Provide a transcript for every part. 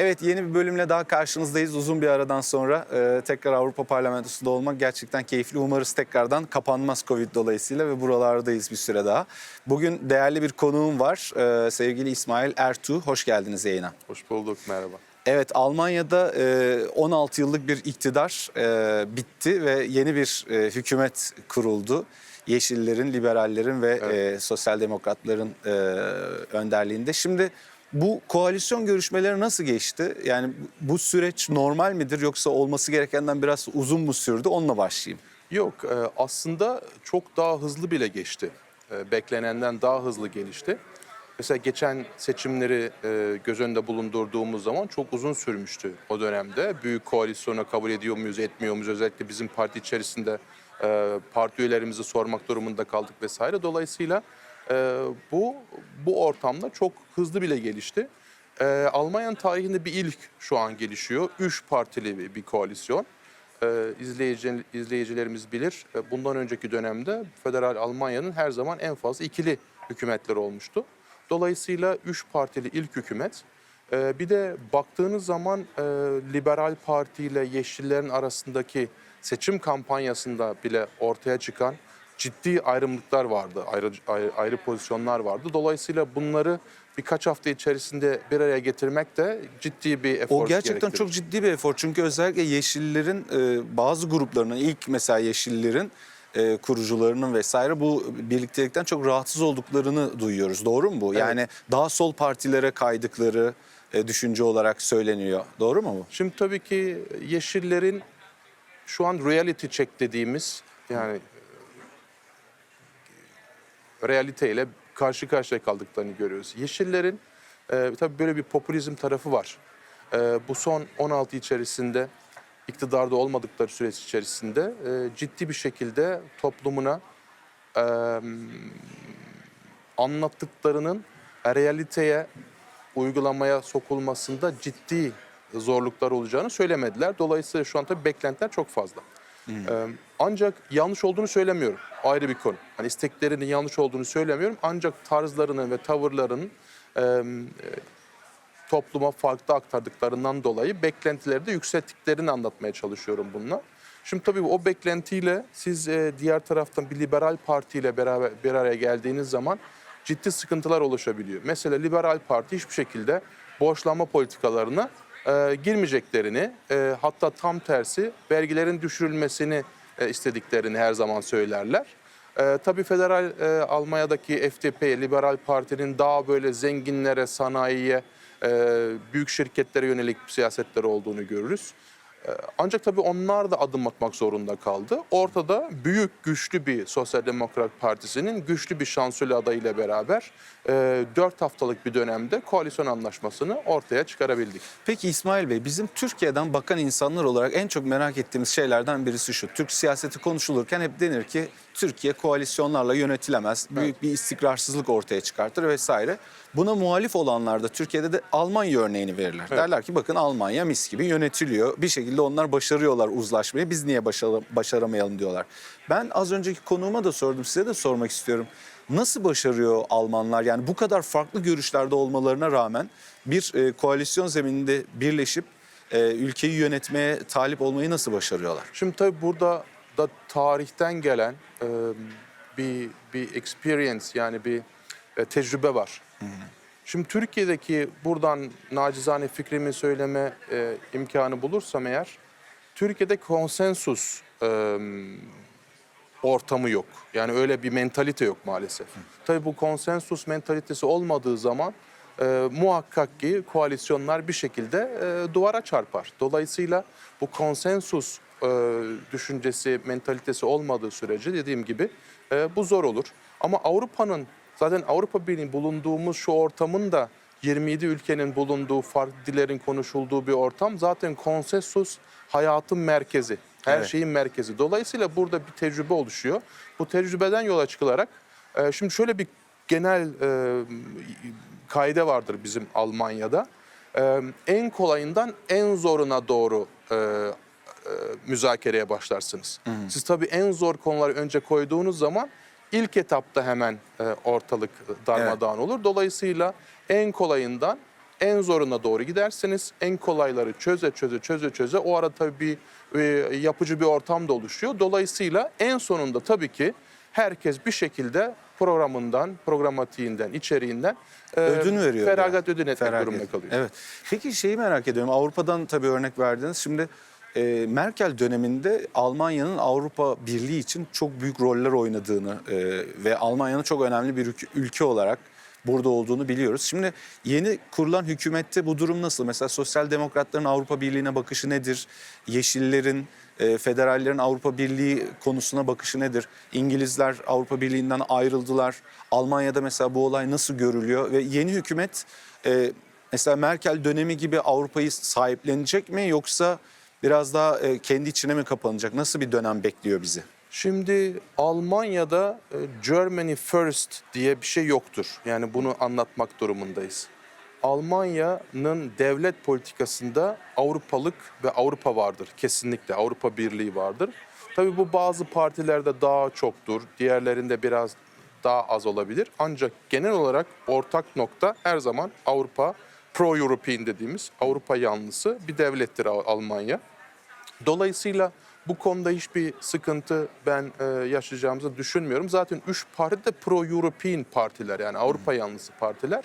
Evet yeni bir bölümle daha karşınızdayız. Uzun bir aradan sonra e, tekrar Avrupa Parlamentosu'nda olmak gerçekten keyifli. Umarız tekrardan kapanmaz Covid dolayısıyla ve buralardayız bir süre daha. Bugün değerli bir konuğum var. E, sevgili İsmail Ertuğ. Hoş geldiniz yayına. Hoş bulduk, merhaba. Evet Almanya'da e, 16 yıllık bir iktidar e, bitti ve yeni bir e, hükümet kuruldu. Yeşillerin, liberallerin ve e, sosyal demokratların e, önderliğinde. Şimdi bu koalisyon görüşmeleri nasıl geçti? Yani bu süreç normal midir yoksa olması gerekenden biraz uzun mu sürdü? Onunla başlayayım. Yok, e, aslında çok daha hızlı bile geçti. E, Beklenenden daha hızlı gelişti. Mesela geçen seçimleri e, göz önünde bulundurduğumuz zaman çok uzun sürmüştü o dönemde. Büyük koalisyona kabul ediyor muyuz, etmiyor muyuz? Özellikle bizim parti içerisinde parti üyelerimizi sormak durumunda kaldık vesaire. Dolayısıyla e, bu bu ortamda çok hızlı bile gelişti. E, Almanya'nın tarihinde bir ilk şu an gelişiyor. Üç partili bir, bir koalisyon. Ee, izleyici, izleyicilerimiz bilir. Bundan önceki dönemde Federal Almanya'nın her zaman en fazla ikili hükümetleri olmuştu. Dolayısıyla üç partili ilk hükümet. Ee, Bir de baktığınız zaman e, Liberal Parti ile Yeşillerin arasındaki seçim kampanyasında bile ortaya çıkan ciddi ayrımlıklar vardı, ayrı, ayrı, ayrı pozisyonlar vardı. Dolayısıyla bunları birkaç hafta içerisinde bir araya getirmek de ciddi bir efor O gerçekten gerektirir. çok ciddi bir efor. Çünkü özellikle Yeşillerin e, bazı gruplarının ilk mesela Yeşillerin e, kurucularının vesaire bu birliktelikten çok rahatsız olduklarını duyuyoruz. Doğru mu bu? Evet. Yani daha sol partilere kaydıkları e, düşünce olarak söyleniyor. Doğru mu bu? Şimdi tabii ki Yeşillerin şu an reality check dediğimiz yani realiteyle karşı karşıya kaldıklarını görüyoruz. Yeşillerin e, tabii böyle bir popülizm tarafı var. E, bu son 16 içerisinde iktidarda olmadıkları süreç içerisinde e, ciddi bir şekilde toplumuna e, anlattıklarının realiteye uygulamaya sokulmasında ciddi zorluklar olacağını söylemediler. Dolayısıyla şu an tabii beklentiler çok fazla. Ee, ancak yanlış olduğunu söylemiyorum. Ayrı bir konu. Hani isteklerinin yanlış olduğunu söylemiyorum. Ancak tarzlarının ve tavırlarının e, topluma farklı aktardıklarından dolayı beklentileri de yükselttiklerini anlatmaya çalışıyorum bununla. Şimdi tabii o beklentiyle siz e, diğer taraftan bir liberal partiyle beraber bir araya geldiğiniz zaman ciddi sıkıntılar oluşabiliyor. Mesela liberal parti hiçbir şekilde borçlanma politikalarına e, girmeyeceklerini, e, hatta tam tersi vergilerin düşürülmesini e, istediklerini her zaman söylerler. Ee, tabii federal e, Almanya'daki FDP, Liberal Parti'nin daha böyle zenginlere, sanayiye, e, büyük şirketlere yönelik siyasetleri olduğunu görürüz. E, ancak tabii onlar da adım atmak zorunda kaldı. Ortada büyük, güçlü bir Sosyal Demokrat Partisi'nin güçlü bir şansölye adayıyla beraber e, 4 haftalık bir dönemde koalisyon anlaşmasını ortaya çıkarabildik. Peki İsmail Bey bizim Türkiye'den bakan insanlar olarak en çok merak ettiğimiz şeylerden birisi şu. Türk siyaseti konuşulurken hep denir ki Türkiye koalisyonlarla yönetilemez. Büyük bir istikrarsızlık ortaya çıkartır vesaire. Buna muhalif olanlar da Türkiye'de de Almanya örneğini verirler. Derler ki bakın Almanya mis gibi yönetiliyor. Bir şekilde onlar başarıyorlar uzlaşmayı. Biz niye başara- başaramayalım diyorlar. Ben az önceki konuğuma da sordum. Size de sormak istiyorum. Nasıl başarıyor Almanlar? Yani bu kadar farklı görüşlerde olmalarına rağmen bir e, koalisyon zemininde birleşip e, ülkeyi yönetmeye talip olmayı nasıl başarıyorlar? Şimdi tabii burada da tarihten gelen e, bir bir experience yani bir e, tecrübe var. Şimdi Türkiye'deki buradan nacizane fikrimi söyleme e, imkanı bulursam eğer Türkiye'de konsensus e, ortamı yok. Yani öyle bir mentalite yok maalesef. Tabii bu konsensus mentalitesi olmadığı zaman e, muhakkak ki koalisyonlar bir şekilde e, duvara çarpar. Dolayısıyla bu konsensus e, düşüncesi, mentalitesi olmadığı sürece dediğim gibi e, bu zor olur. Ama Avrupa'nın zaten Avrupa Birliği'nin bulunduğumuz şu ortamın da 27 ülkenin bulunduğu, farklı dillerin konuşulduğu bir ortam zaten konsensus hayatın merkezi. Her Evet. şeyin merkezi. Dolayısıyla burada bir tecrübe oluşuyor. Bu tecrübeden yola çıkılarak e, şimdi şöyle bir genel e, kaide vardır bizim Almanya'da. E, en kolayından en zoruna doğru e, e, müzakereye başlarsınız. Siz tabii en zor konuları önce koyduğunuz zaman ilk etapta hemen e, ortalık darmadağın olur. Dolayısıyla en kolayından en zoruna doğru giderseniz en kolayları çöze çöze çöze çöze o arada tabii bir e, yapıcı bir ortam da oluşuyor. Dolayısıyla en sonunda tabii ki herkes bir şekilde programından, programatiğinden, içeriğinden e, Ödün veriyor. Feragat ödün etmek Feragat. durumunda kalıyor. Evet. Peki şeyi merak ediyorum. Avrupa'dan tabii örnek verdiniz. Şimdi e, Merkel döneminde Almanya'nın Avrupa Birliği için çok büyük roller oynadığını e, ve Almanya'nın çok önemli bir ülke, ülke olarak burada olduğunu biliyoruz. Şimdi yeni kurulan hükümette bu durum nasıl? Mesela sosyal demokratların Avrupa Birliği'ne bakışı nedir? Yeşillerin, e, federallerin Avrupa Birliği konusuna bakışı nedir? İngilizler Avrupa Birliği'nden ayrıldılar. Almanya'da mesela bu olay nasıl görülüyor? Ve yeni hükümet e, mesela Merkel dönemi gibi Avrupa'yı sahiplenecek mi yoksa biraz daha e, kendi içine mi kapanacak? Nasıl bir dönem bekliyor bizi? Şimdi Almanya'da e, Germany First diye bir şey yoktur. Yani bunu anlatmak durumundayız. Almanya'nın devlet politikasında Avrupalık ve Avrupa vardır. Kesinlikle Avrupa Birliği vardır. Tabii bu bazı partilerde daha çoktur, diğerlerinde biraz daha az olabilir. Ancak genel olarak ortak nokta her zaman Avrupa, pro-European dediğimiz Avrupa yanlısı bir devlettir Al- Almanya. Dolayısıyla bu konuda hiçbir sıkıntı ben e, yaşayacağımızı düşünmüyorum. Zaten üç parti de pro-European partiler yani Avrupa yanlısı partiler.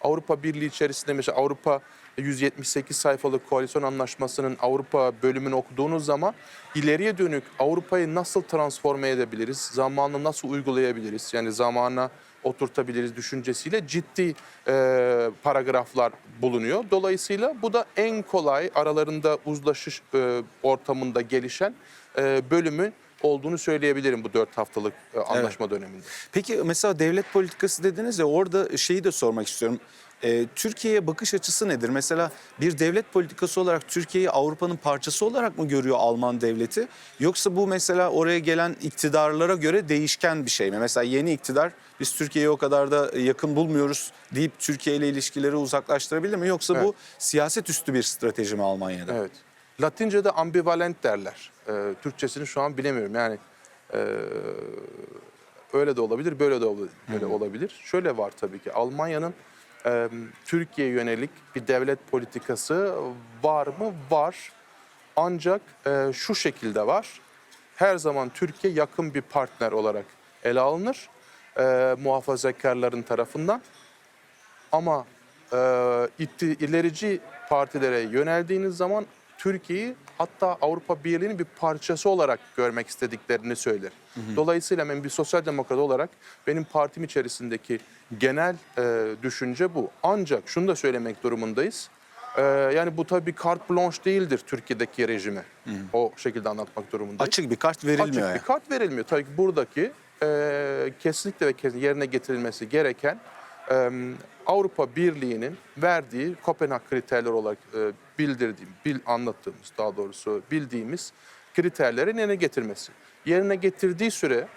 Avrupa Birliği içerisinde mesela Avrupa 178 sayfalık koalisyon anlaşmasının Avrupa bölümünü okuduğunuz zaman ileriye dönük Avrupa'yı nasıl transforme edebiliriz, zamanla nasıl uygulayabiliriz, yani zamana oturtabiliriz düşüncesiyle ciddi e, paragraflar bulunuyor. Dolayısıyla bu da en kolay aralarında uzlaşış e, ortamında gelişen e, bölümün olduğunu söyleyebilirim bu dört haftalık e, anlaşma döneminde. Peki mesela devlet politikası dediniz ya orada şeyi de sormak istiyorum. Ee, Türkiye'ye bakış açısı nedir? Mesela bir devlet politikası olarak Türkiye'yi Avrupa'nın parçası olarak mı görüyor Alman devleti? Yoksa bu mesela oraya gelen iktidarlara göre değişken bir şey mi? Mesela yeni iktidar biz Türkiye'yi o kadar da yakın bulmuyoruz deyip Türkiye ile ilişkileri uzaklaştırabilir mi? Yoksa bu Evet. siyaset üstü bir strateji mi Almanya'da? Evet. Latince'de ambivalent derler. Ee, Türkçesini şu an bilemiyorum. Yani e, öyle de olabilir, böyle de ol- böyle olabilir. Şöyle var tabii ki. Almanya'nın e, Türkiye'ye yönelik bir devlet politikası var mı? Var. Ancak e, şu şekilde var. Her zaman Türkiye yakın bir partner olarak ele alınır. E, muhafazakarların tarafından. Ama e, itti, ilerici partilere yöneldiğiniz zaman Türkiye'yi hatta Avrupa Birliği'nin bir parçası olarak görmek istediklerini söyler. Dolayısıyla ben bir sosyal demokrat olarak benim partim içerisindeki genel e, düşünce bu. Ancak şunu da söylemek durumundayız. E, yani bu tabii kart blanche değildir Türkiye'deki rejime. O şekilde anlatmak durumundayız. Açık bir kart verilmiyor. Açık bir kart verilmiyor. Tabii ki buradaki e, kesinlikle ve kesin yerine getirilmesi gereken e, Avrupa Birliği'nin verdiği Kopenhag kriterleri olarak e, bildirdiğim, bil, anlattığımız daha doğrusu bildiğimiz kriterlerin yerine getirmesi. Yerine getirdiği süre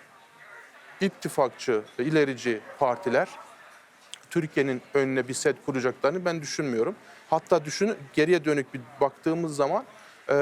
ittifakçı, ve ilerici partiler Türkiye'nin önüne bir set kuracaklarını ben düşünmüyorum. Hatta düşün geriye dönük bir baktığımız zaman e,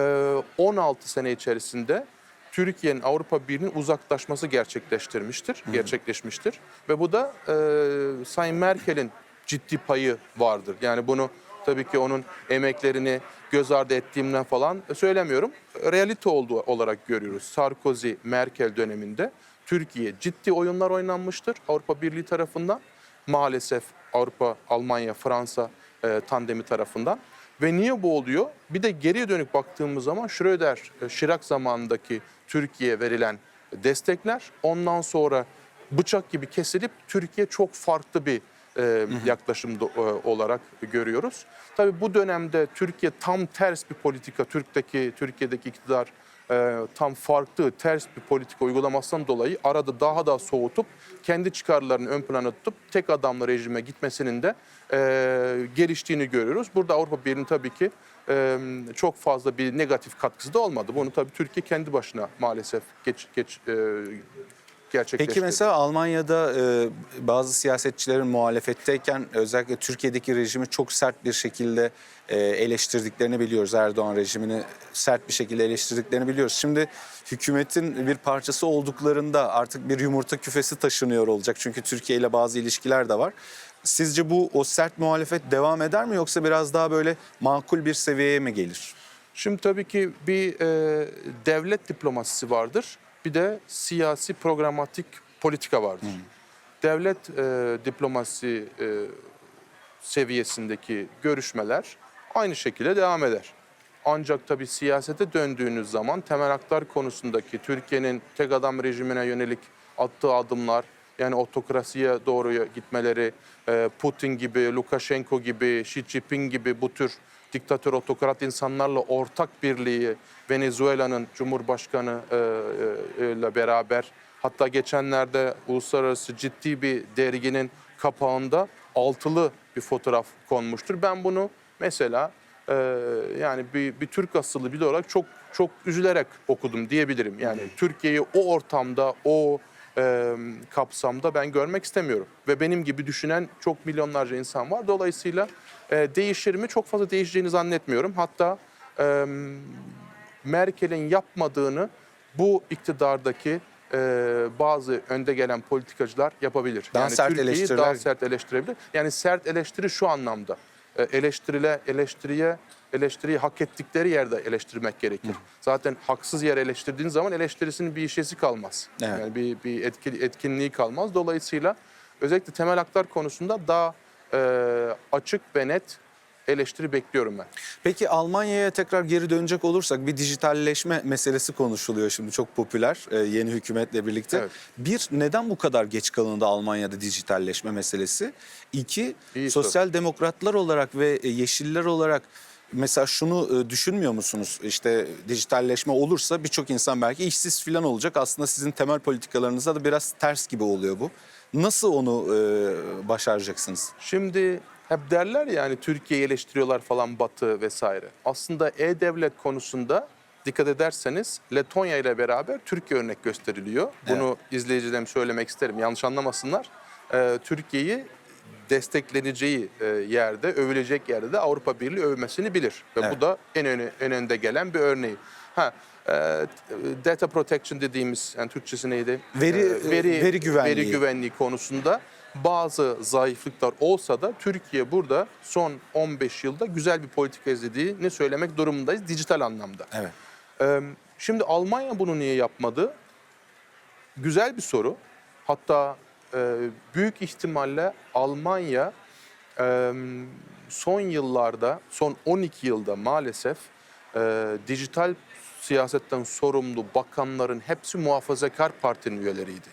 16 sene içerisinde Türkiye'nin Avrupa Birliği'nin uzaklaşması gerçekleştirmiştir, gerçekleşmiştir. Ve bu da e, Sayın Merkel'in ciddi payı vardır. Yani bunu tabii ki onun emeklerini göz ardı ettiğimden falan söylemiyorum. Realite olduğu olarak görüyoruz. Sarkozy, Merkel döneminde Türkiye ciddi oyunlar oynanmıştır Avrupa Birliği tarafından maalesef Avrupa, Almanya, Fransa e, tandemi tarafından. Ve niye bu oluyor? Bir de geriye dönük baktığımız zaman Schröder, e, Şirak zamanındaki Türkiye'ye verilen destekler ondan sonra bıçak gibi kesilip Türkiye çok farklı bir e, yaklaşım do- e, olarak görüyoruz. Tabii bu dönemde Türkiye tam ters bir politika, Türk'teki Türkiye'deki iktidar e, tam farklı ters bir politika uygulamasından dolayı arada daha da soğutup kendi çıkarlarını ön plana tutup tek adamlı rejime gitmesinin de e, geliştiğini görüyoruz. Burada Avrupa Birliği'nin tabii ki e, çok fazla bir negatif katkısı da olmadı. Bunu tabii Türkiye kendi başına maalesef geç geç e, gerçekleştirdi. Peki mesela Almanya'da e, bazı siyasetçilerin muhalefetteyken özellikle Türkiye'deki rejimi çok sert bir şekilde e, eleştirdiklerini biliyoruz. Erdoğan rejimini sert bir şekilde eleştirdiklerini biliyoruz. Şimdi hükümetin bir parçası olduklarında artık bir yumurta küfesi taşınıyor olacak. Çünkü Türkiye ile bazı ilişkiler de var. Sizce bu o sert muhalefet devam eder mi yoksa biraz daha böyle makul bir seviyeye mi gelir? Şimdi tabii ki bir e, devlet diplomasisi vardır. Bir de siyasi programatik politika vardır. Devlet e, diplomasisi e, seviyesindeki görüşmeler aynı şekilde devam eder. Ancak tabii siyasete döndüğünüz zaman temel haklar konusundaki Türkiye'nin tek adam rejimine yönelik attığı adımlar, yani otokrasiye doğru gitmeleri, e, Putin gibi, Lukashenko gibi, Xi Jinping gibi bu tür diktatör otokrat insanlarla ortak birliği Venezuela'nın Cumhurbaşkanı e, e, ile beraber hatta geçenlerde uluslararası ciddi bir derginin kapağında altılı bir fotoğraf konmuştur. Ben bunu mesela e, yani bir, bir Türk asıllı biri olarak çok çok üzülerek okudum diyebilirim. Yani Türkiye'yi o ortamda, o e, kapsamda ben görmek istemiyorum. Ve benim gibi düşünen çok milyonlarca insan var. Dolayısıyla e, değişir mi? Çok fazla değişeceğini zannetmiyorum. Hatta e, Merkel'in yapmadığını bu iktidardaki e, bazı önde gelen politikacılar yapabilir. Daha sert Türkiye'yi daha sert eleştirebilir. Yani sert eleştiri şu anlamda. E, eleştirile, eleştiriye, eleştiriyi hak ettikleri yerde eleştirmek gerekir. Zaten haksız yer eleştirdiğin zaman eleştirisinin bir işesi kalmaz. Evet. Yani bir, bir etki, etkinliği kalmaz. Dolayısıyla özellikle temel haklar konusunda daha e, açık ve net eleştiri bekliyorum ben. Peki Almanya'ya tekrar geri dönecek olursak bir dijitalleşme meselesi konuşuluyor şimdi çok popüler e, yeni hükümetle birlikte. Evet. Bir neden bu kadar geç kalındı Almanya'da dijitalleşme meselesi? İki İyi sosyal demokratlar olarak ve e, yeşiller olarak mesela şunu e, düşünmüyor musunuz? İşte dijitalleşme olursa birçok insan belki işsiz falan olacak. Aslında sizin temel politikalarınıza da biraz ters gibi oluyor bu. Nasıl onu e, başaracaksınız? Şimdi hep derler ya yani Türkiye'yi eleştiriyorlar falan Batı vesaire. Aslında e-devlet konusunda dikkat ederseniz Letonya ile beraber Türkiye örnek gösteriliyor. Bunu izleyicilerim söylemek isterim yanlış anlamasınlar. Ee, Türkiye'yi destekleneceği e, yerde, övülecek yerde de Avrupa Birliği övmesini bilir. Ve Evet. bu da en, öne, en önde gelen bir örneği. Ha, e, data protection dediğimiz, yani Türkçesi neydi? Veri- Ee, veri güvenliği. Veri güvenliği konusunda bazı zayıflıklar olsa da Türkiye burada son 15 yılda güzel bir politika izlediğini söylemek durumundayız dijital anlamda. Evet. Şimdi Almanya bunu niye yapmadı? Güzel bir soru. Hatta e, büyük ihtimalle Almanya e, son yıllarda, son 12 yılda maalesef e, dijital siyasetten sorumlu bakanların hepsi muhafazakar partinin üyeleriydi.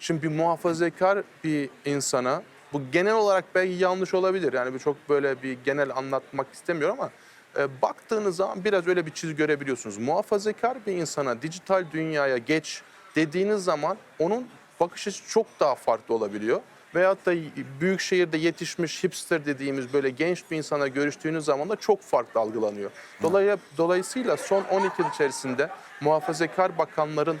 Şimdi bir muhafazakar bir insana, bu genel olarak belki yanlış olabilir. Yani bir çok böyle bir genel anlatmak istemiyorum ama e, baktığınız zaman biraz öyle bir çizgi görebiliyorsunuz. Muhafazakar bir insana dijital dünyaya geç dediğiniz zaman onun bakış açısı çok daha farklı olabiliyor. Veyahut da büyük şehirde yetişmiş hipster dediğimiz böyle genç bir insana görüştüğünüz zaman da çok farklı algılanıyor. Dolayı, dolayısıyla son 12 yıl içerisinde muhafazakar bakanların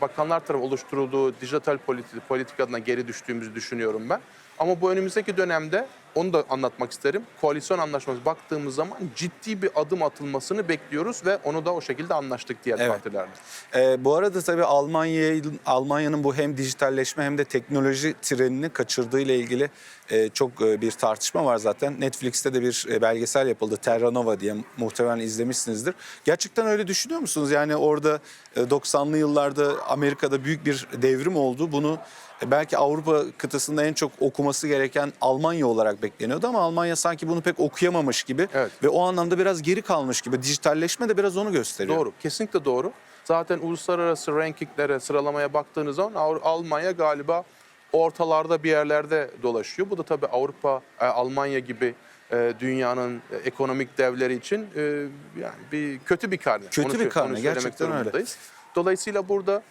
bakanlar tarafı oluşturulduğu dijital politi- politika adına geri düştüğümüzü düşünüyorum ben. Ama bu önümüzdeki dönemde onu da anlatmak isterim. Koalisyon anlaşması baktığımız zaman ciddi bir adım atılmasını bekliyoruz ve onu da o şekilde anlaştık diğer Evet. partilerle. Ee, bu arada tabii Almanya Almanya'nın bu hem dijitalleşme hem de teknoloji trenini kaçırdığı ile ilgili e, çok e, bir tartışma var zaten. Netflix'te de bir e, belgesel yapıldı Terra Nova diye muhtemelen izlemişsinizdir. Gerçekten öyle düşünüyor musunuz? Yani orada e, 90'lı yıllarda Amerika'da büyük bir devrim oldu. Bunu belki Avrupa kıtasında en çok okuması gereken Almanya olarak bekleniyordu ama Almanya sanki bunu pek okuyamamış gibi Evet. ve o anlamda biraz geri kalmış gibi. Dijitalleşme de biraz onu gösteriyor. Doğru, kesinlikle doğru. Zaten uluslararası rankinglere, sıralamaya baktığınız zaman Almanya galiba ortalarda bir yerlerde dolaşıyor. Bu da tabii Avrupa, e, Almanya gibi e, dünyanın ekonomik devleri için e, yani bir kötü bir karne. Kötü Onu bir karne, onu gerçekten öyle. Dolayısıyla burada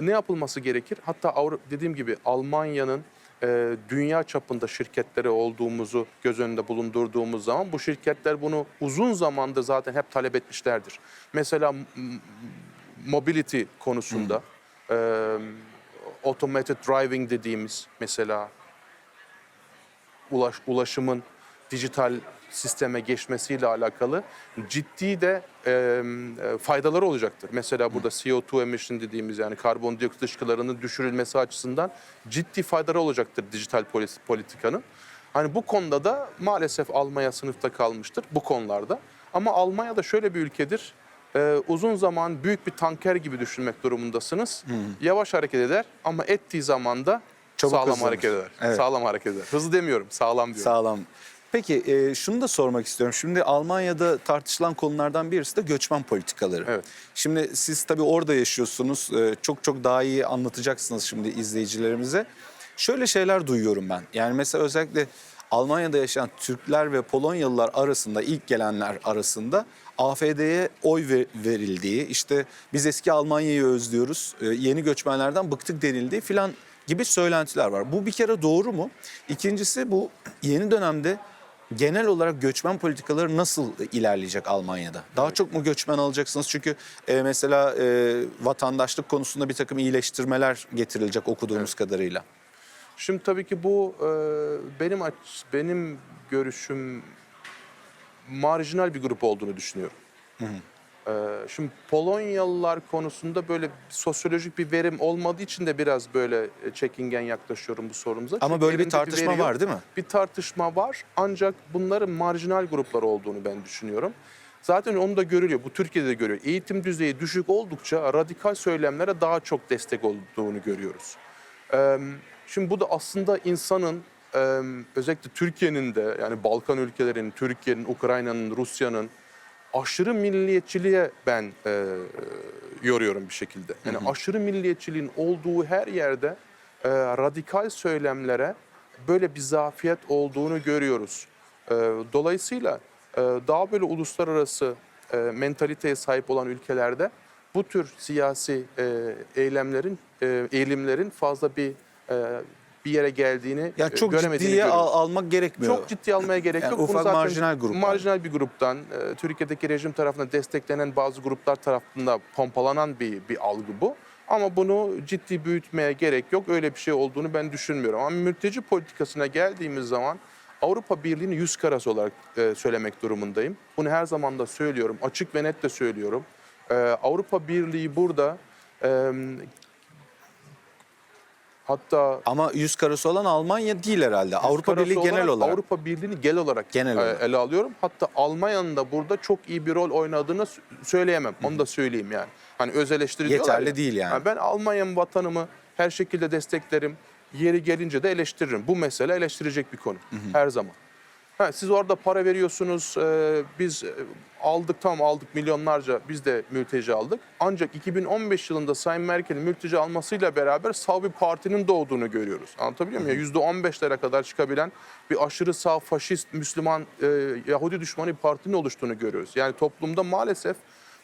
ne yapılması gerekir? Hatta Avru- dediğim gibi Almanya'nın e, dünya çapında şirketleri olduğumuzu göz önünde bulundurduğumuz zaman bu şirketler bunu uzun zamandır zaten hep talep etmişlerdir. Mesela mobility konusunda e, automated driving dediğimiz mesela ulaş, ulaşımın dijital sisteme geçmesiyle alakalı ciddi de e, faydaları olacaktır. Mesela burada CO2 emission dediğimiz yani karbondioksit dışkılarının düşürülmesi açısından ciddi faydaları olacaktır dijital politikanın. Hani bu konuda da maalesef Almanya sınıfta kalmıştır bu konularda. Ama Almanya da şöyle bir ülkedir. Ee, uzun zaman büyük bir tanker gibi düşünmek durumundasınız. Yavaş hareket eder ama ettiği zaman da Çabuk sağlam hızlanır. hareket eder. Evet. Sağlam hareket eder. Hızlı demiyorum, sağlam diyorum. Sağlam. Peki e, şunu da sormak istiyorum. Şimdi Almanya'da tartışılan konulardan birisi de göçmen politikaları. Evet. Şimdi siz tabii orada yaşıyorsunuz. E, çok çok daha iyi anlatacaksınız şimdi izleyicilerimize. Şöyle şeyler duyuyorum ben. Yani mesela özellikle Almanya'da yaşayan Türkler ve Polonyalılar arasında ilk gelenler arasında AFD'ye oy ver- verildiği, işte biz eski Almanya'yı özlüyoruz, e, yeni göçmenlerden bıktık denildiği filan gibi söylentiler var. Bu bir kere doğru mu? İkincisi bu yeni dönemde genel olarak göçmen politikaları nasıl ilerleyecek Almanya'da? Daha çok mu göçmen alacaksınız? Çünkü e, mesela e, vatandaşlık konusunda bir takım iyileştirmeler getirilecek okuduğumuz kadarıyla. Şimdi tabii ki bu e, benim benim görüşüm marjinal bir grup olduğunu düşünüyorum. E, şimdi Polonyalılar konusunda böyle sosyolojik bir verim olmadığı için de biraz böyle e, çekingen yaklaşıyorum bu sorumuza. Ama Çünkü böyle bir tartışma yok. var değil mi? Bir tartışma var ancak bunların marjinal gruplar olduğunu ben düşünüyorum. Zaten onu da görülüyor. Bu Türkiye'de de görüyor. Eğitim düzeyi düşük oldukça radikal söylemlere daha çok destek olduğunu görüyoruz. Ee, Şimdi bu da aslında insanın özellikle Türkiye'nin de yani Balkan ülkelerinin, Türkiye'nin, Ukrayna'nın, Rusya'nın aşırı milliyetçiliğe ben e, e, yoruyorum bir şekilde. Yani aşırı milliyetçiliğin olduğu her yerde e, radikal söylemlere böyle bir zafiyet olduğunu görüyoruz. E, dolayısıyla e, daha böyle uluslararası e, mentaliteye sahip olan ülkelerde bu tür siyasi e, eylemlerin, e, eğilimlerin fazla bir e, bir yere geldiğini Yani e, çok göremediğini ciddiye al- görüyoruz. almak gerekmiyor. Çok ciddi almaya gerek Yani yok. Bunu ufak zaten marjinal gruplar. Marjinal bir gruptan, e, Türkiye'deki rejim tarafından desteklenen bazı gruplar tarafından pompalanan bir, bir algı bu. Ama bunu ciddi büyütmeye gerek yok. Öyle bir şey olduğunu ben düşünmüyorum. Ama mülteci politikasına geldiğimiz zaman Avrupa Birliği'ni yüz karası olarak e, söylemek durumundayım. Bunu her zaman da söylüyorum. Açık ve net de söylüyorum. E, Avrupa Birliği burada e, hatta Ama yüz karası olan Almanya değil herhalde. Avrupa Birliği genel olarak. Avrupa Birliği'ni genel olarak, Genel e, olarak. ele alıyorum. Hatta Almanya'nın da burada çok iyi bir rol oynadığını söyleyemem. Onu da söyleyeyim yani. Hani öz eleştiri Yeterli ya. değil yani. Ha, Ben Almanya'mın vatanımı her şekilde desteklerim. Yeri gelince de eleştiririm. Bu mesele eleştirecek bir konu. Her zaman. Ha, siz orada para veriyorsunuz. e, biz e, aldık tamam aldık milyonlarca biz de mülteci aldık. Ancak 2015 yılında Sayın Merkel'in mülteci almasıyla beraber sağ bir partinin doğduğunu görüyoruz. Anlatabiliyor muyum? Ya %15'lere kadar çıkabilen bir aşırı sağ faşist Müslüman e, Yahudi düşmanı bir partinin oluştuğunu görüyoruz. Yani toplumda maalesef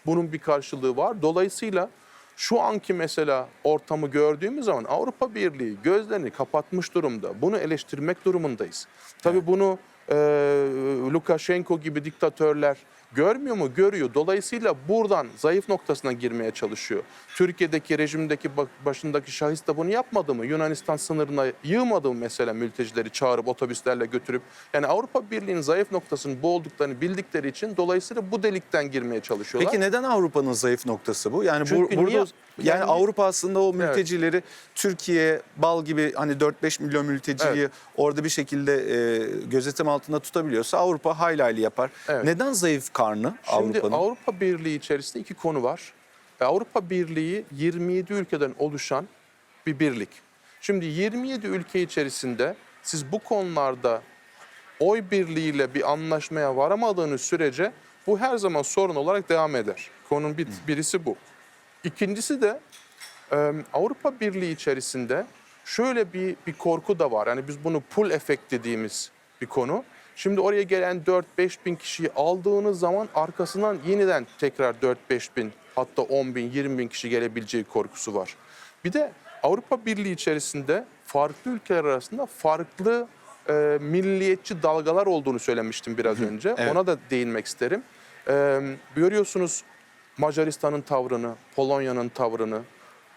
bunun bir karşılığı var. Dolayısıyla şu anki mesela ortamı gördüğümüz zaman Avrupa Birliği gözlerini kapatmış durumda. Bunu eleştirmek durumundayız. Tabii bunu e, Lukashenko gibi diktatörler görmüyor mu? Görüyor. Dolayısıyla buradan zayıf noktasına girmeye çalışıyor. Türkiye'deki rejimdeki ba- başındaki şahıs da bunu yapmadı mı? Yunanistan sınırına yığmadı mı mesela mültecileri çağırıp otobüslerle götürüp? Yani Avrupa Birliği'nin zayıf noktasının bu olduklarını bildikleri için dolayısıyla bu delikten girmeye çalışıyorlar. Peki neden Avrupa'nın zayıf noktası bu? Yani bu- burada niye- yani, yani- Avrupa aslında o mültecileri Türkiye bal gibi hani 4-5 milyon mülteciyi Evet. orada bir şekilde e, gözetim altında tutabiliyorsa Avrupa hayli hayli yapar. Evet. Neden zayıf karnı Şimdi Avrupa'nın? Avrupa Birliği içerisinde iki konu var. E, Avrupa Birliği 27 ülkeden oluşan bir birlik. Şimdi 27 ülke içerisinde siz bu konularda oy birliğiyle bir anlaşmaya varamadığınız sürece bu her zaman sorun olarak devam eder. Konunun bir, birisi bu. İkincisi de e, Avrupa Birliği içerisinde şöyle bir bir korku da var. Yani biz bunu pull efekt dediğimiz bir konu. Şimdi oraya gelen 4-5 bin kişiyi aldığınız zaman arkasından yeniden tekrar 4-5 bin hatta 10 bin 20 bin kişi gelebileceği korkusu var. Bir de Avrupa Birliği içerisinde farklı ülkeler arasında farklı e, milliyetçi dalgalar olduğunu söylemiştim biraz önce. evet. Ona da değinmek isterim. E, görüyorsunuz Macaristan'ın tavrını, Polonya'nın tavrını,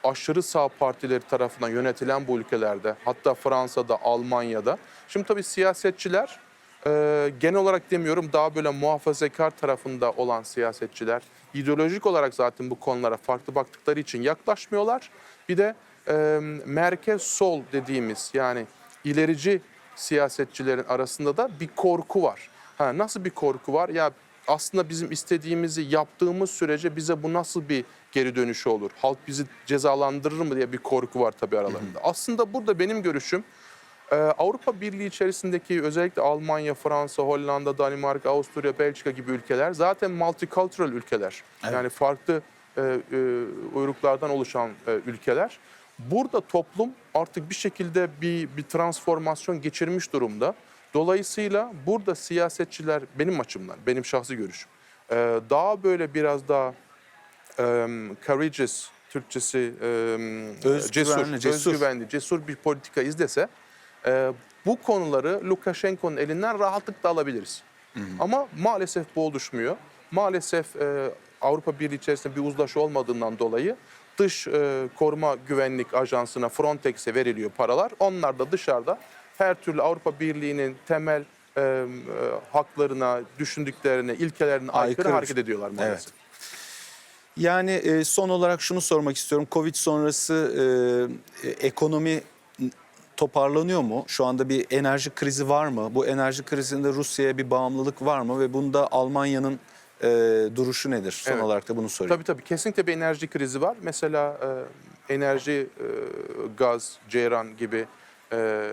aşırı sağ partileri tarafından yönetilen bu ülkelerde, hatta Fransa'da, Almanya'da. Şimdi tabii siyasetçiler, e, genel olarak demiyorum daha böyle muhafazakar tarafında olan siyasetçiler, ideolojik olarak zaten bu konulara farklı baktıkları için yaklaşmıyorlar. Bir de e, merkez sol dediğimiz yani ilerici siyasetçilerin arasında da bir korku var. Ha, nasıl bir korku var? Ya aslında bizim istediğimizi yaptığımız sürece bize bu nasıl bir geri dönüşü olur? Halk bizi cezalandırır mı diye bir korku var tabii aralarında. Aslında burada benim görüşüm ee, Avrupa Birliği içerisindeki özellikle Almanya, Fransa, Hollanda, Danimarka, Avusturya, Belçika gibi ülkeler zaten multicultural ülkeler. Yani farklı e, e, uyruklardan oluşan e, ülkeler. Burada toplum artık bir şekilde bir, bir transformasyon geçirmiş durumda. Dolayısıyla burada siyasetçiler benim açımdan, benim şahsi görüşüm e, daha böyle biraz daha e, courageous, Türkçesi e, Özgüvenli, cesur, cesur. özgüvenli, cesur bir politika izlese e, bu konuları Lukashenko'nun elinden rahatlıkla alabiliriz. Ama maalesef bu oluşmuyor. Maalesef e, Avrupa Birliği içerisinde bir uzlaşı olmadığından dolayı dış e, koruma güvenlik ajansına Frontex'e veriliyor paralar. Onlar da dışarıda her türlü Avrupa Birliği'nin temel e, e, haklarına, düşündüklerine, ilkelerine aykırı, Aykırı. hareket ediyorlar maalesef. Evet. Yani e, son olarak şunu sormak istiyorum. Covid sonrası e, e, ekonomi toparlanıyor mu? Şu anda bir enerji krizi var mı? Bu enerji krizinde Rusya'ya bir bağımlılık var mı? Ve bunda Almanya'nın e, duruşu nedir? Son Evet. olarak da bunu sorayım. Tabii tabii kesinlikle bir enerji krizi var. Mesela e, enerji, e, gaz, ceyran gibi e,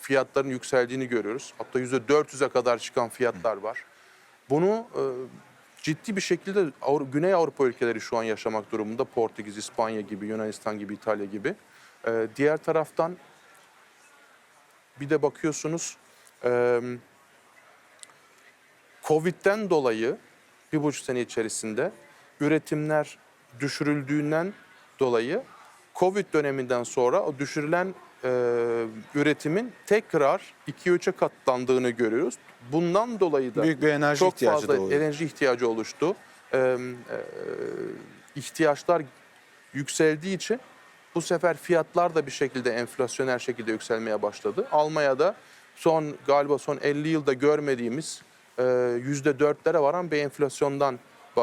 fiyatların yükseldiğini görüyoruz. Hatta %400'e kadar çıkan fiyatlar var. Bunu e, ciddi bir şekilde Avru- Güney Avrupa ülkeleri şu an yaşamak durumunda. Portekiz, İspanya gibi, Yunanistan gibi, İtalya gibi. E, diğer taraftan bir de bakıyorsunuz e, Covid'den dolayı bir buçuk sene içerisinde üretimler düşürüldüğünden dolayı Covid döneminden sonra o düşürülen e, üretimin tekrar 2-3'e katlandığını görüyoruz. Bundan dolayı da Büyük bir enerji çok ihtiyacı fazla doğuyor. enerji ihtiyacı oluştu. E, e, ihtiyaçlar yükseldiği için bu sefer fiyatlar da bir şekilde enflasyoner şekilde yükselmeye başladı. Almanya'da son galiba son 50 yılda görmediğimiz e, yüzde dörtlere varan bir enflasyondan e,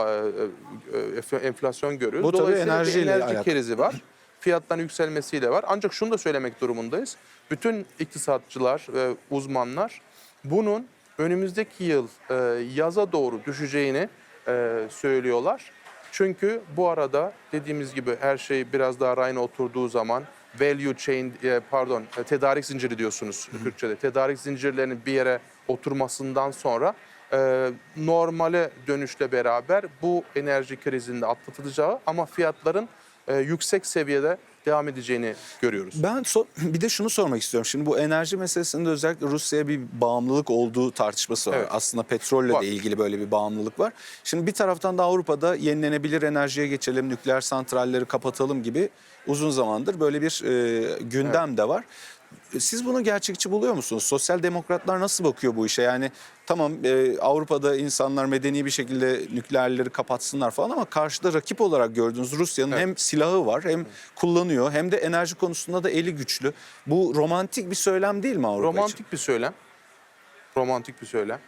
e, enflasyon görüyoruz. Bu tabii enerji alakalı. krizi var. Fiyatların yükselmesiyle var. Ancak şunu da söylemek durumundayız. Bütün iktisatçılar ve uzmanlar bunun önümüzdeki yıl e, yaza doğru düşeceğini e, söylüyorlar. Çünkü bu arada dediğimiz gibi her şey biraz daha rayına oturduğu zaman value chain e, pardon e, tedarik zinciri diyorsunuz Türkçe'de. Tedarik zincirlerinin bir yere oturmasından sonra e, normale dönüşle beraber bu enerji krizinde atlatılacağı ama fiyatların e, yüksek seviyede devam edeceğini görüyoruz. Ben so- bir de şunu sormak istiyorum. Şimdi bu enerji meselesinde özellikle Rusya'ya bir bağımlılık olduğu tartışması var. Evet. Aslında petrolle Var. de ilgili böyle bir bağımlılık var. Şimdi bir taraftan da Avrupa'da yenilenebilir enerjiye geçelim, nükleer santralleri kapatalım gibi uzun zamandır böyle bir e, gündem de var. Siz bunu gerçekçi buluyor musunuz? Sosyal demokratlar nasıl bakıyor bu işe? Yani tamam e, Avrupa'da insanlar medeni bir şekilde nükleerleri kapatsınlar falan ama karşıda rakip olarak gördüğünüz Rusya'nın Evet. hem silahı var hem kullanıyor hem de enerji konusunda da eli güçlü. Bu romantik bir söylem değil mi Avrupa için? Romantik bir söylem. Romantik bir söylem.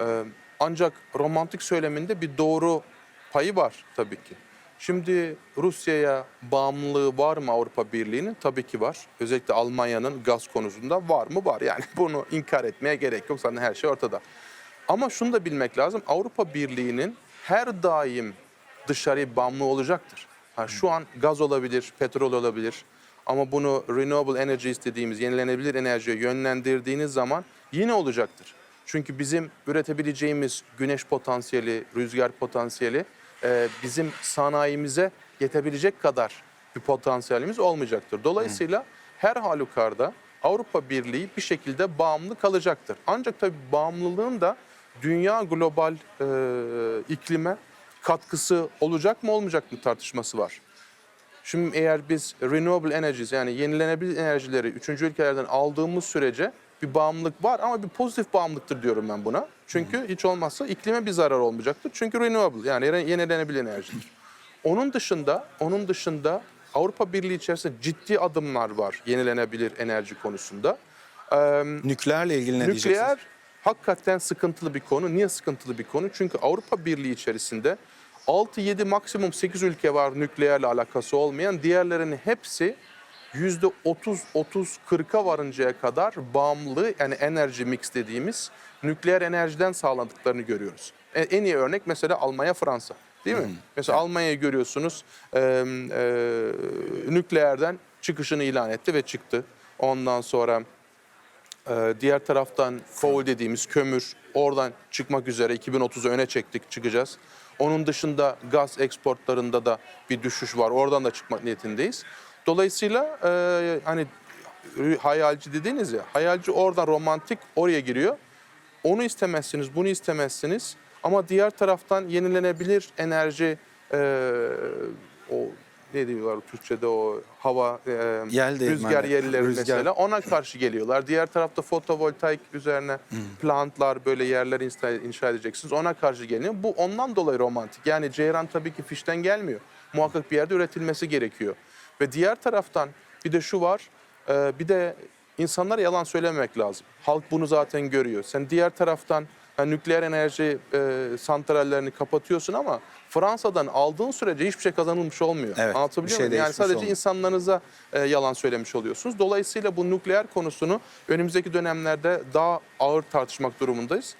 Ee, ancak romantik söyleminde bir doğru payı var tabii ki. Şimdi Rusya'ya bağımlılığı var mı Avrupa Birliği'nin? Tabii ki var. Özellikle Almanya'nın gaz konusunda var mı? Var. Yani bunu inkar etmeye gerek yok. Zaten her şey ortada. Ama şunu da bilmek lazım. Avrupa Birliği'nin her daim dışarıya bağımlı olacaktır. Ha, şu an gaz olabilir, petrol olabilir. Ama bunu renewable energies dediğimiz yenilenebilir enerjiye yönlendirdiğiniz zaman yine olacaktır. Çünkü bizim üretebileceğimiz güneş potansiyeli, rüzgar potansiyeli e, bizim sanayimize yetebilecek kadar bir potansiyelimiz olmayacaktır. Dolayısıyla her halükarda Avrupa Birliği bir şekilde bağımlı kalacaktır. Ancak tabii bağımlılığın da dünya global e, iklime katkısı olacak mı olmayacak mı tartışması var. Şimdi eğer biz renewable energies yani yenilenebilir enerjileri üçüncü ülkelerden aldığımız sürece bir bağımlılık var ama bir pozitif bağımlılıktır diyorum ben buna. Çünkü hiç olmazsa iklime bir zarar olmayacaktır. Çünkü renewable yani yeni- yenilenebilir enerjidir. Onun dışında onun dışında Avrupa Birliği içerisinde ciddi adımlar var yenilenebilir enerji konusunda. Ee, Nükleerle ilgili ne Nükleer diyeceksiniz? hakikaten sıkıntılı bir konu. Niye sıkıntılı bir konu? Çünkü Avrupa Birliği içerisinde 6-7 maksimum 8 ülke var nükleerle alakası olmayan. Diğerlerinin hepsi yüzde 30 30 40'a varıncaya kadar bağımlı yani enerji mix dediğimiz nükleer enerjiden sağladıklarını görüyoruz. E, En iyi örnek mesela Almanya, Fransa. Değil mi? Mesela Almanya'yı görüyorsunuz e, e, nükleerden çıkışını ilan etti ve çıktı. Ondan sonra ee, diğer taraftan coal dediğimiz kömür oradan çıkmak üzere 2030'u öne çektik çıkacağız. Onun dışında gaz eksportlarında da bir düşüş var. Oradan da çıkmak niyetindeyiz. Dolayısıyla e, hani hayalci dediniz ya hayalci oradan romantik oraya giriyor. Onu istemezsiniz, bunu istemezsiniz. Ama diğer taraftan yenilenebilir enerji e, o ne diyorlar Türkçe'de o hava e, Yel rüzgar yerleri rüzgar. mesela ona karşı geliyorlar. Diğer tarafta fotovoltaik üzerine plantlar böyle yerler inşa edeceksiniz. Ona karşı geliyor. Bu ondan dolayı romantik. Yani ceyran tabii ki fişten gelmiyor. Muhakkak bir yerde üretilmesi gerekiyor. Ve diğer taraftan bir de şu var. e, bir de insanlara yalan söylememek lazım. Halk bunu zaten görüyor. Sen diğer taraftan yani nükleer enerji e, santrallerini kapatıyorsun ama Fransa'dan aldığın sürece hiçbir şey kazanılmış olmuyor. Evet, Anlatabiliyor bir şey muyum? Yani sadece olmuyor. insanlarınıza e, yalan söylemiş oluyorsunuz. Dolayısıyla bu nükleer konusunu önümüzdeki dönemlerde daha ağır tartışmak durumundayız.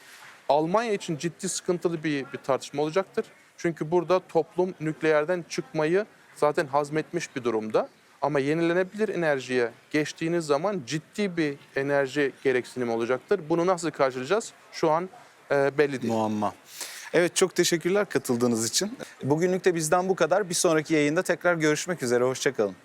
Almanya için ciddi sıkıntılı bir, bir tartışma olacaktır. Çünkü burada toplum nükleerden çıkmayı zaten hazmetmiş bir durumda. Ama yenilenebilir enerjiye geçtiğiniz zaman ciddi bir enerji gereksinimi olacaktır. Bunu nasıl karşılayacağız? Şu an e, belli değil. Muamma. Evet çok teşekkürler katıldığınız için. Bugünlük de bizden bu kadar. Bir sonraki yayında tekrar görüşmek üzere. Hoşçakalın.